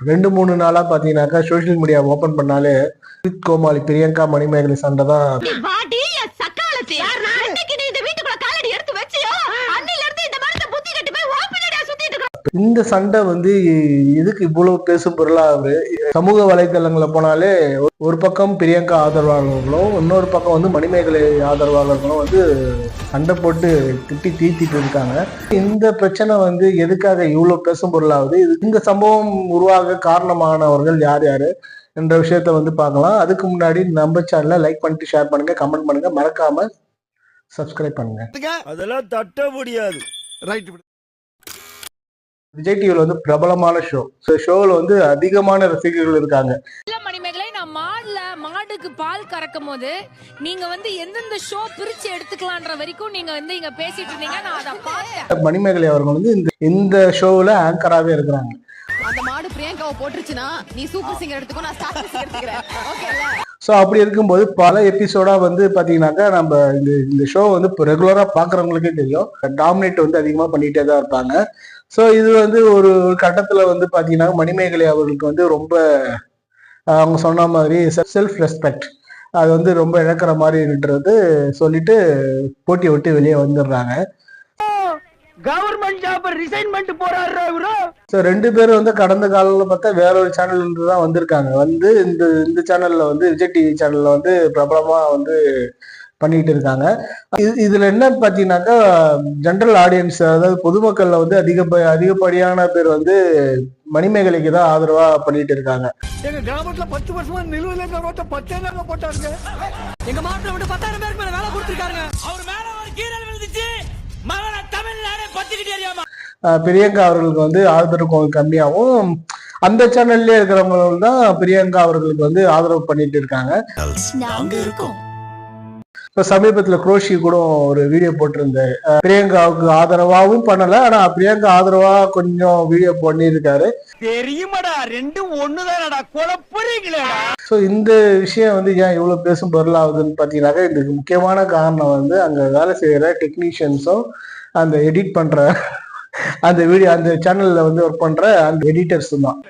ரெண்டு மூணு நாளா பாத்தீங்கன்னாக்கா சோஷியல் மீடியா ஓபன் பண்ணாலே கோமாளி பிரியங்கா மணிமேகலை சண்டை தான் நீ வாடி என் சக்காலத்தி அன்னைக்கு நீ இந்த வீட்டுக்குள்ள காலடி எடுத்து வச்சியோ அன்னையில இருந்து இந்த மரத்தை புத்தி கட்டி போய் ஓ பின்னாடியா சுத்திட்டு இருக்க இந்த சண்டை வந்து எதுக்கு இவ்வளவு பேசும் பொருளா ஆகுது சமூக வலைதளங்களை போனாலே ஒரு பக்கம் பிரியங்கா ஆதரவாளர்களும் இன்னொரு பக்கம் வந்து மணிமேகலை ஆதரவாளர்களும் வந்து சண்டை போட்டு திட்டி தீத்திட்டு இருக்காங்க. இந்த பிரச்சனை வந்து எதுக்காக இவ்வளவு பேசும் பொருளாகுது இது இந்த சம்பவம் உருவாக காரணமானவர்கள் யார் யாரு என்ற விஷயத்த வந்து பார்க்கலாம். அதுக்கு முன்னாடி நம்ம சேனலை லைக் பண்ணிட்டு ஷேர் பண்ணுங்க கமெண்ட் பண்ணுங்க. மறக்காம சப்ஸ்கிரைப் பண்ணுங்க. அதெல்லாம் தட்ட முடியாது. ரைட் விஜய் டிவில வந்து பிரபலமான ஷோ ஷோவில் வந்து அதிகமான ரசிகர்கள் இருக்காங்க. இல்ல மணிமேகலை நான் மாடுல மாடுக்கு பால் கறக்கும் போது நீங்க வந்து எந்தெந்த ஷோ பிரிச்சு எடுத்துக்கலான்ற வரைக்கும் நீங்க வந்து இங்க பேசிட்டு இருந்தீங்க. நான் அதை பார்த்தேன். மணிமேகலை அவர்கள் வந்து இந்த இந்த ஷோவில் ஆங்கராகவே இருக்கிறாங்க. அந்த மாடு பிரியங்காவை போட்டுருச்சுன்னா நீ சூப்பர் சிங்கர் எடுத்துக்கோ நான் ஸ்டார் சிங்கர் எடுத்துக்கிறேன். ஓகேல ஸோ அப்படி இருக்கும்போது பல எபிசோடா வந்து பாத்தீங்கன்னாக்கா நம்ம இந்த இந்த ஷோ வந்து இப்போ ரெகுலரா பாக்குறவங்களுக்கே தெரியும். டாமினேட் வந்து அதிகமா பண்ணிட்டே தான் இருப்பாங்க. ஸோ இது வந்து ஒரு கட்டத்துல வந்து பாத்தீங்கன்னா மணிமேகலை அவர்களுக்கு வந்து ரொம்ப அவங்க சொன்ன மாதிரி செல்ஃப் ரெஸ்பெக்ட் அது வந்து ரொம்ப இழக்கிற மாதிரின்றது சொல்லிட்டு போட்டி விட்டு வெளியே வந்துடுறாங்க. கவர்மெண்ட் ஜாப் ரிசைன் பண்ணிட்டு போறாரு ஸோ ரெண்டு பேரும் வந்து கடந்த காலங்களில் பார்த்தா வேற ஒரு சேனல்ல இருந்து தான் வந்திருக்காங்க. வந்து இந்த இந்த சேனல்ல வந்து விஜய் டிவி சேனல்ல வந்து பிரபலமா வந்து பண்ணிட்டு இருக்காங்க. இது இதுல என்ன பார்த்தீங்கன்னாக்கா ஜென்ரல் ஆடியன்ஸ் அதாவது பொதுமக்கள்ல வந்து அதிக அதிகப்படியான பேர் வந்து மணிமேகலைக்கு தான் ஆதரவா பண்ணிட்டு இருக்காங்க. எங்க கிராமத்துல பத்து வருஷமா நிலுவையில இருந்த ரோட்ட பத்தே நாங்க போட்டாங்க எங்க மாவட்டம் விட்டு பத்தாயிரம் பேருக்கு மேல வேலை கொடுத்துருக்காங்க அவர் மேல ஒரு கீரல் விழுந்துச்சு. மகன தமிழ்நாடு பத்துக்கிட்டே அறியாம பிரியங்கா அவர்களுக்கு வந்து ஆதரவு கொஞ்சம் கம்மியாகவும் அந்த சேனல்லே இருக்கிறவங்க தான் பிரியங்கா அவர்களுக்கு வந்து ஆதரவு பண்ணிட்டு இருக்காங்க. நாங்க இருக்கோம். இப்போ சமீபத்துல குரோஷி கூட ஒரு வீடியோ போட்டிருந்தாரு அஹ் பிரியங்காவுக்கு ஆதரவாகவும் பண்ணல ஆனா பிரியங்கா ஆதரவா கொஞ்சம் வீடியோ பண்ணியிருக்காரு. தெரியுமாடா ரெண்டும் ஒண்ணுதானடா குழப்பறீங்களேடா. ஸோ இந்த விஷயம் வந்து ஏன் இவ்வளவு பேசும் பொருளாகுதுன்னு பார்த்தீங்கன்னாக்கா இதுக்கு முக்கியமான காரணம் வந்து அங்க வேலை செய்யற டெக்னீஷியன்ஸும் அந்த எடிட் பண்ற அந்த வீடியோ அந்த சேனல்ல வந்து ஒர்க் பண்ற அந்த எடிட்டர்ஸும் தான்.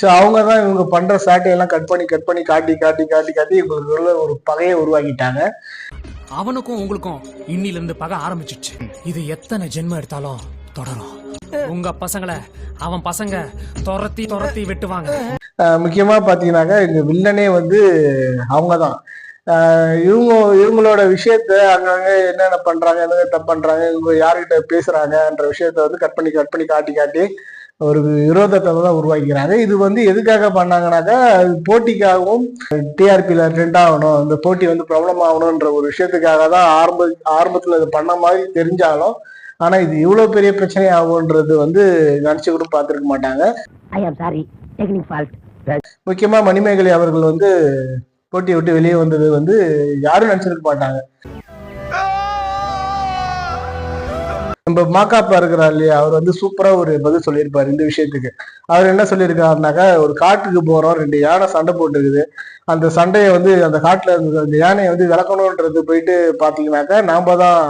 ஸோ அவங்க தான் இவங்க பண்ற சாட்டையெல்லாம் கட் பண்ணி கட் பண்ணி காட்டி காட்டி காட்டி காட்டி இவங்களுக்குள்ள ஒரு பகையை உருவாக்கிட்டாங்க. அவனுக்கும் உங்களுக்கும் இன்னில இருந்து பகை ஆரம்பிச்சிடுச்சு. இது எத்தனை ஜென்மம் எடுத்தாலும் தொடரும். உங்க பசங்களை அவன் பசங்க துரத்தி துரத்தி வெட்டுவாங்க. முக்கியமா பாத்தீங்கன்னாக்கா இந்த வில்லனே வந்து அவங்க தான் இவங்க இவங்களோட விஷயத்த அங்கங்க என்னென்ன பண்றாங்க என்னென்ன தப்பு பண்றாங்க இவங்க யார்கிட்ட பேசுறாங்கன்ற விஷயத்த வந்து கட் பண்ணி கட் பண்ணி காட்டி காட்டி ஒரு விரோதத்தை தான் உருவாக்கிறாங்க இது வந்து எதுக்காக பண்ணாங்கன்னாக்கா அது போட்டிக்காகவும் டிஆர்பியில் ட்ரெண்ட் ஆகணும் இந்த போட்டி வந்து ப்ராப்ளம் ஆகணுன்ற ஒரு விஷயத்துக்காக தான் ஆரம்ப ஆரம்பத்தில் இது பண்ண மாதிரி தெரிஞ்சாலும் ஆனா இது இவ்வளவு பெரிய பிரச்சனை ஆகும்ன்றது வந்து நினைச்சு கூட பார்த்துருக்க மாட்டாங்க. ஐ ஆம் சாரி டெக்னிக் ஃபால்ட் முக்கியமா மணிமேகலை அவர்கள் வந்து போட்டி விட்டு வெளியே வந்தது வந்து யாரும் நினைச்சிருக்க மாட்டாங்க. நம்ம மாக்காப்பா இருக்கிறார் இல்லையா? அவர் வந்து சூப்பரா ஒரு பதில் சொல்லியிருப்பாரு இந்த விஷயத்துக்கு. அவர் என்ன சொல்லியிருக்காருனாக்கா ஒரு காட்டுக்கு போறோம் ரெண்டு யானை சண்டை போட்டுருக்குது. அந்த சண்டையை வந்து அந்த காட்டுல இருந்த அந்த யானையை வந்து விளக்கணுன்றது போயிட்டு பாத்தீங்கன்னாக்கா நாம தான்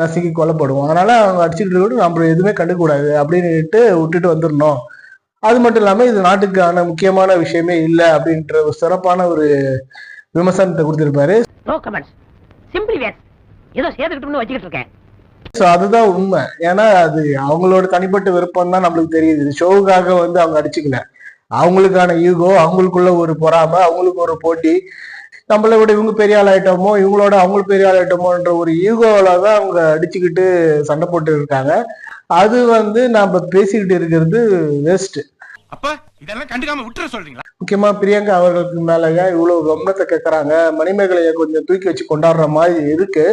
நசுக்கி கொல்லப்படுவோம். அதனால அவங்க அடிச்சுட்டு இருக்கட்டும் நம்ம எதுவுமே கண்டுக்கூடாது அப்படின்னுட்டு விட்டுட்டு வந்துடணும். அது மட்டும் இல்லாம இது நாட்டுக்கான முக்கியமான விஷயமே இல்லை அப்படின்ற ஒரு சிறப்பான ஒரு விமர்சனத்தை கொடுத்திருப்பாரு. ஏதோ சேர்த்துக்கிட்டோம்னு வச்சுக்கிட்டு இருக்கேன். ஸோ அதுதான் உண்மை. ஏன்னா அது அவங்களோட தனிப்பட்ட விருப்பம் தான் நம்மளுக்கு தெரியுது. ஷோவுக்காக வந்து அவங்க அடிச்சுக்கல அவங்களுக்கான ஈகோ அவங்களுக்குள்ள ஒரு பொறாமை அவங்களுக்கு ஒரு போட்டி. நம்மளை விட இவங்க பெரிய ஆள் ஆயிட்டோமோ இவங்களோட அவங்களுக்கு பெரிய ஆள் ஆயிட்டோமோன்ற ஒரு ஈகோவில் தான் அவங்க அடிச்சுக்கிட்டு சண்டை போட்டு இருக்காங்க. அது வந்து நம்ம பேசிக்கிட்டு இருக்கிறது வேஸ்ட் அப்ப இதெல்லாம் கண்டுக்காம விட்டுற சொல்றீங்களா? முக்கியமா பிரியங்கா அவர்களுக்கு மேல ஏன் இவ்வளவு கவனத்தை கேட்கறாங்க மணிமேகலையை கொஞ்சம் தூக்கி வச்சு கொண்டாடுற மாதிரி இருக்கு.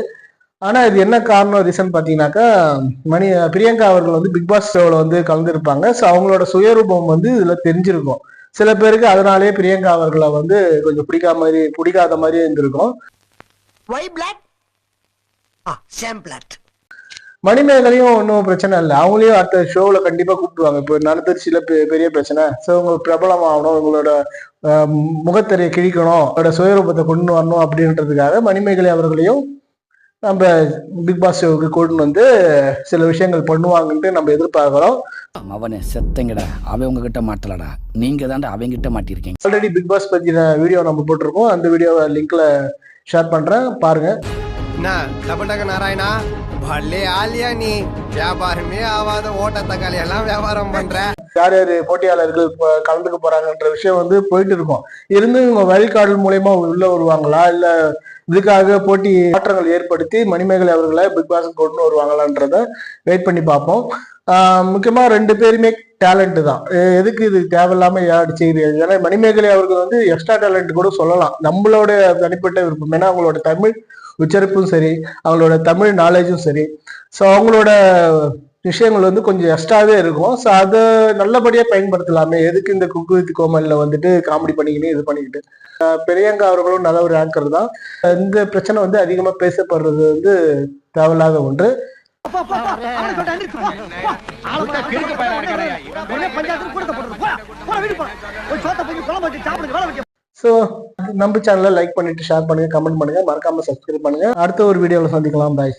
ஆனா இது என்ன காரணம் ரீசன் பாத்தீங்கன்னாக்கா மணி பிரியங்கா அவர்கள் வந்து பிக் பாஸ் ஷோல வந்து கலந்துருப்பாங்க. ஸோ அவங்களோட சுயரூபம் வந்து இதுல தெரிஞ்சிருக்கும். சில பேருக்கு அதனாலேயே பிரியங்கா அவர்களை வந்து கொஞ்சம் பிடிக்காம மாதிரி பிடிக்காத மாதிரி இருந்திருக்கும். மணிமேகலையும் ஒன்றும் பிரச்சனை இல்லை. அவங்களையும் அடுத்த ஷோவில் கண்டிப்பாக கூப்பிடுவாங்க. இப்போ நடந்துருச்சுல பெ- பெரிய பிரச்சனை. ஸோ உங்க பிரபலம் ஆகணும் உங்களோட அஹ், முகத்திரையை கிழிக்கணும் அவரோட சுயரூபத்தை கொண்டு வரணும் அப்படின்றதுக்காக மணிமேகலை அவர்களையும் நம்ம பிக் பாஸ் ஷோவுக்கு கொண்டு வந்து சில விஷயங்கள் பண்ணுவாங்கன்ட்டு நம்ம எதிர்பார்க்குறோம். அவனை செத்தங்கடா. அவன் உங்ககிட்ட மாட்டலடா. நீங்க தாண்டா அவங்கிட்ட மாட்டிருக்கீங்க ஆல்ரெடி பிக் பாஸ் பற்றின வீடியோ நம்ம போட்டிருக்கோம். அந்த வீடியோவை லிங்க்ல ஷேர் பண்ணுறேன் பாருங்க. என்ன டபுண்டக நாராயணா பல்லே ஆலியா நீ. வியாபாரமே ஆவாத ஓட்ட தக்காளி எல்லாம் வியாபாரம் பண்ற. யார் யார் போட்டியாளர்கள் கலந்துக்க போறாங்கன்ற விஷயம் வந்து போயிட்டு இருக்கும். இருந்து இவங்க வழிகாடல் மூலயமா உள்ள வருவாங்களா? இல்ல இதுக்காக போட்டி மாற்றங்கள் ஏற்படுத்தி மணிமேகலை அவர்களை பிக் பாஸ் கொண்டு வருவாங்களான்றத வெயிட் பண்ணி பார்ப்போம். முக்கியமா ரெண்டு பேருமே டேலண்ட் தான். எதுக்கு இது தேவையில்லாம யார் செய்யுது ஏன்னா மணிமேகலை அவர்கள் வந்து எக்ஸ்ட்ரா டேலண்ட் கூட சொல்லலாம். நம்மளோட தனிப்பட்ட விருப்பம். ஏன்னா அவங்களோட தமிழ் உச்சரிப்பும் சரி அவங்களோட தமிழ் நாலேஜும் சரி. ஸோ அவங்களோட விஷயங்கள் வந்து கொஞ்சம் எக்ஸ்ட்ராவே இருக்கும். ஸோ அதை நல்லபடியாக பயன்படுத்தலாமே. எதுக்கு இந்த குக்கு வித் கோமல்ல வந்துட்டு காமெடி பண்ணிக்கிட்டு இது பண்ணிக்கிட்டு? பிரியங்கா அவர்களும் நல்ல ஒரு ஆங்கர் தான். இந்த பிரச்சனை வந்து அதிகமாக பேசப்படுறது வந்து தேவையில்லாத ஒன்று. ஸோ நம்ம சேனலை லைக் பண்ணிட்டு ஷேர் பண்ணுங்க கமெண்ட் பண்ணுங்க. மறக்காம சப்ஸ்கிரைப் பண்ணுங்க. அடுத்த ஒரு வீடியோவில் சந்திக்கலாம். பாய்